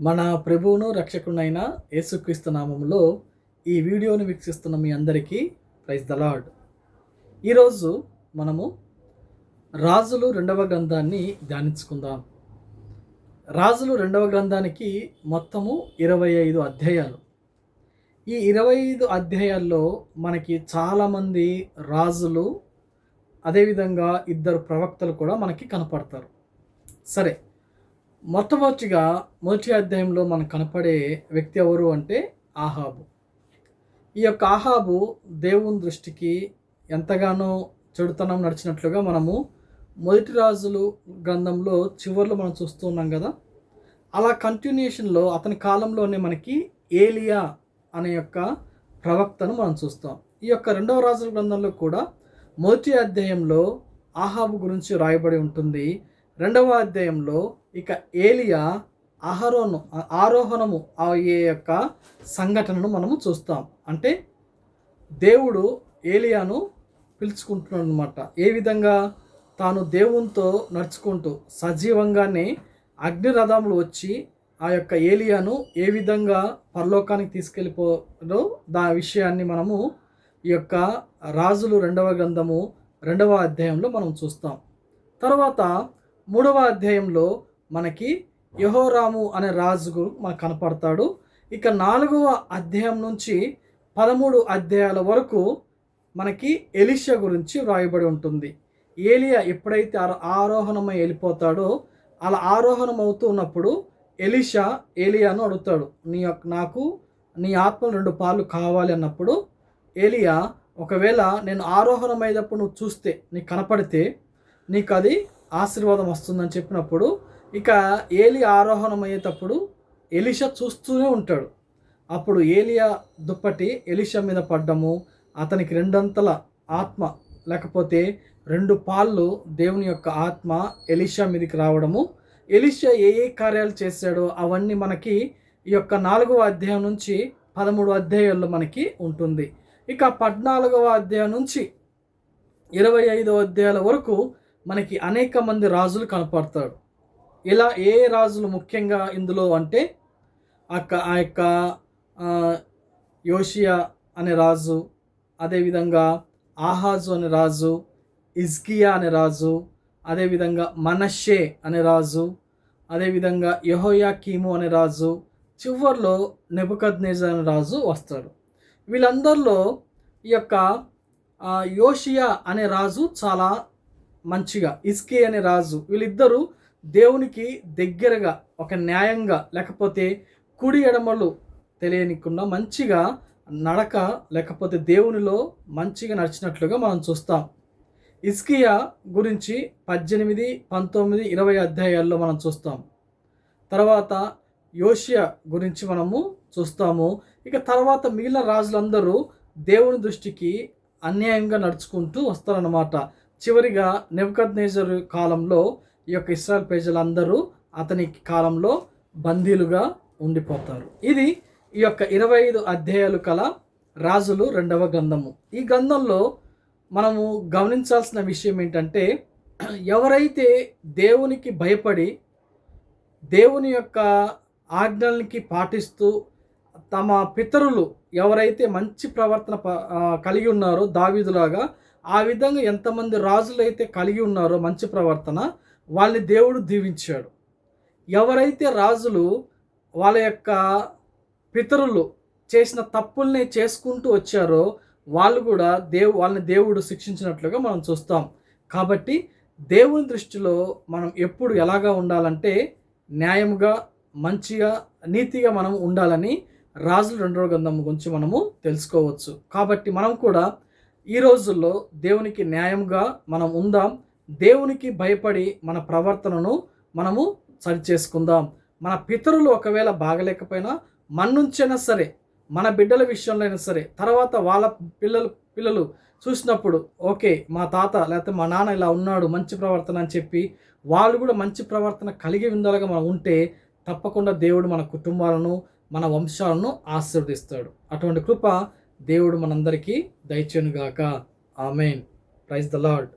మన ప్రభువును రక్షకునైన యేసుక్రీస్తు నామంలో ఈ వీడియోను వీక్షిస్తున్న మీ అందరికీ ప్రైజ్ ద లార్డ్. ఈరోజు మనము రాజులు రెండవ గ్రంథాన్ని ధ్యానించుకుందాం. రాజులు రెండవ గ్రంథానికి మొత్తము ఇరవై ఐదు అధ్యాయాలు. ఈ ఇరవై ఐదు అధ్యాయాల్లో మనకి చాలామంది రాజులు అదేవిధంగా ఇద్దరు ప్రవక్తలు కూడా మనకి కనపడతారు. సరే మొట్టమొదటిగా మొదటి అధ్యాయంలో మనకు కనపడే వ్యక్తి ఎవరు అంటే ఆహాబు. ఈ యొక్క ఆహాబు దేవుని దృష్టికి ఎంతగానో చెడుతనం నడిచినట్లుగా మనము మొదటి రాజులు గ్రంథంలో చివరిలో మనం చూస్తూ ఉన్నాం కదా? అలా కంటిన్యూషన్లో అతని కాలంలోనే మనకి ఏలియా అనే యొక్క ప్రవక్తను మనం చూస్తాం. ఈ యొక్క రెండవ రాజుల గ్రంథంలో కూడా మొదటి అధ్యాయంలో ఆహాబు గురించి రాయబడి ఉంటుంది. రెండవ అధ్యాయంలో ఇక ఏలియా ఆహారోను ఆరోహణము అయ్యే యొక్క సంఘటనను మనము చూస్తాం. అంటే దేవుడు ఏలియాను పిలుచుకుంటున్నాడు అనమాట ఏ విధంగా? తాను దేవునితో నడుచుకుంటూ సజీవంగానే అగ్నిరథములు వచ్చి ఆ యొక్క ఏలియాను ఏ విధంగా పరలోకానికి తీసుకెళ్ళిపోదో దా విషయాన్ని మనము ఈ యొక్క రాజులు రెండవ గ్రంథము రెండవ అధ్యాయంలో మనం చూస్తాం. తర్వాత మూడవ అధ్యాయంలో మనకి యహోరాము అనే రాజుకు మనకు కనపడతాడు. ఇక నాలుగవ అధ్యాయం నుంచి పదమూడు అధ్యాయాల వరకు మనకి ఎలిషా గురించి వ్రాయబడి ఉంటుంది. ఏలియా ఎప్పుడైతే ఆరోహణమై వెళ్ళిపోతాడో అలా ఆరోహణం అవుతూ ఉన్నప్పుడు ఎలిషా ఏలియాను అడుగుతాడు నీ యొక్క నాకు నీ ఆత్మ రెండు పాలు కావాలి అన్నప్పుడు ఏలియా ఒకవేళ నేను ఆరోహణమైనప్పుడు నువ్వు చూస్తే నీకు కనపడితే నీకు అది ఆశీర్వాదం వస్తుందని చెప్పినప్పుడు ఇక ఏలి ఆరోహణం అయ్యేటప్పుడు ఎలిషా చూస్తూనే ఉంటాడు. అప్పుడు ఏలియా దుప్పటి ఎలిషా మీద పడ్డము అతనికి రెండంతల ఆత్మ లేకపోతే రెండు పాళ్ళు దేవుని యొక్క ఆత్మ ఎలిషా మీదకి రావడము. ఎలిషా ఏ ఏ కార్యాలు చేశాడో అవన్నీ మనకి ఈ యొక్క నాలుగవ అధ్యాయం నుంచి పదమూడు అధ్యాయాల్లో మనకి ఉంటుంది. ఇక పద్నాలుగవ అధ్యాయం నుంచి ఇరవై ఐదవ అధ్యాయాల వరకు మనకి అనేక మంది రాజులు కనపడతాడు. ఇలా ఏ రాజులు ముఖ్యంగా ఇందులో అంటే అక్క ఆ యొక్క యోషియా అనే రాజు అదేవిధంగా ఆహాజు అనే రాజు ఇజ్కియా అనే రాజు అదేవిధంగా మనషే అనే రాజు అదేవిధంగా యహోయా కీము అనే రాజు చివరిలో నెబుకద్నేజర్ అనే రాజు వస్తాడు. వీళ్ళందరిలో ఈ యొక్క యోషియా అనే రాజు చాలా మంచిగా ఇస్కే అనే రాజు. వీళ్ళిద్దరూ దేవునికి దగ్గరగా ఒక న్యాయంగా లేకపోతే కుడి ఎడమలు తెలియనికుండా మంచిగా నడక లేకపోతే దేవునిలో మంచిగా నడిచినట్లుగా మనం చూస్తాం. ఇస్కియా గురించి పద్దెనిమిది పంతొమ్మిది ఇరవై అధ్యాయాల్లో మనం చూస్తాం. తర్వాత యోషియా గురించి మనము చూస్తాము. ఇక తర్వాత మిగిలిన రాజులందరూ దేవుని దృష్టికి అన్యాయంగా నడుచుకుంటూ వస్తారన్నమాట. చివరిగా నెబ్కద్నేజర్ కాలంలో ఈ యొక్క ఇస్రాయల్ ప్రజలందరూ అతని కాలంలో బందీలుగా ఉండిపోతారు. ఇది ఈ యొక్క ఇరవై ఐదు అధ్యాయాలు కల రాజులు రెండవ గ్రంథము. ఈ గ్రంథంలో మనము గమనించాల్సిన విషయం ఏంటంటే ఎవరైతే దేవునికి భయపడి దేవుని యొక్క ఆజ్ఞలకి పాటిస్తూ తమ పితరులు ఎవరైతే మంచి ప్రవర్తన కలిగి ఉన్నారో దావీదులాగా ఆ విధంగా ఎంతమంది రాజులు అయితే కలిగి ఉన్నారో మంచి ప్రవర్తన వాళ్ళని దేవుడు దీవించాడు. ఎవరైతే రాజులు వాళ్ళ యొక్క పితరులు చేసిన తప్పుల్ని చేసుకుంటూ వచ్చారో వాళ్ళు కూడా దేవు వాళ్ళని దేవుడు శిక్షించినట్లుగా మనం చూస్తాం. కాబట్టి దేవుని దృష్టిలో మనం ఎప్పుడు ఎలాగా ఉండాలంటే న్యాయంగా మంచిగా నీతిగా మనం ఉండాలని రాజులు రెండవ గ్రంథం గురించి మనము తెలుసుకోవచ్చు. కాబట్టి మనం కూడా ఈ రోజుల్లో దేవునికి న్యాయంగా మనం ఉందాం. దేవునికి భయపడి మన ప్రవర్తనను మనము సరి చేసుకుందాం మన పితరులు ఒకవేళ బాగలేకపోయినా మన నుంచైనా సరే మన బిడ్డల విషయంలో అయినా సరే తర్వాత వాళ్ళ పిల్లలు పిల్లలు చూసినప్పుడు ఓకే మా తాత లేకపోతే మా నాన్న ఇలా ఉన్నాడు మంచి ప్రవర్తన అని చెప్పి వాళ్ళు కూడా మంచి ప్రవర్తన కలిగి ఉండాలిగా మనం ఉంటే తప్పకుండా దేవుడు మన కుటుంబాలను మన వంశాలను ఆశీర్వదిస్తాడు. అటువంటి కృప దేవుడు మనందరికీ దయచేనుగాక ఆమెన్. Praise the lord.